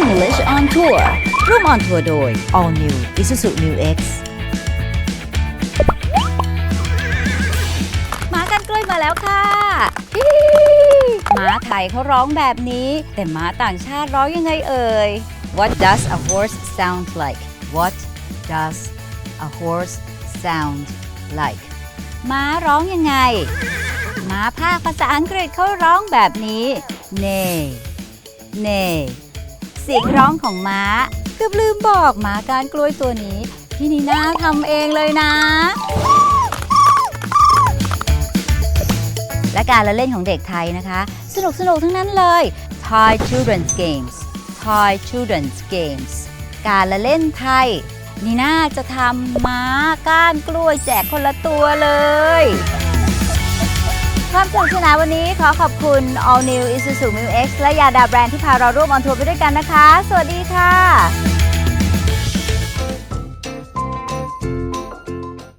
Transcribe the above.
English on Tour ร่วมออนทัวร์โดย All New Isuzu New X หมากันกล้วยมาแล้วค่ะฮิหมาไทยเขาร้องแบบนี้ แต่หมาต่างชาติร้องยังไงเอ่ย What does a horse sound like What does a horse sound like ม้าร้องยังไง ม้าภาคภาษาอังกฤษเขาร้องแบบนี้ Neigh Neigh เสียงร้องของม้า เกือบลืมบอกหมาการกล้วยตัวนี้ พี่นีน่าทำเองเลยนะ และการละเล่นของเด็กไทยนะคะ สนุกสนุกทั้งนั้นเลย Thai Children's Games Thai Children's Games การละเล่นไทยนีน่าจะทำม้าก้านกล้วยแจกคนละตัวเลย สนุกสนานวันนี้ขอขอบคุณ All New Isuzu Mu X และยาดาแบรนด์ที่พาเราร่วมออนทัวร์ไปด้วยกันนะคะ สวัสดีค่ะ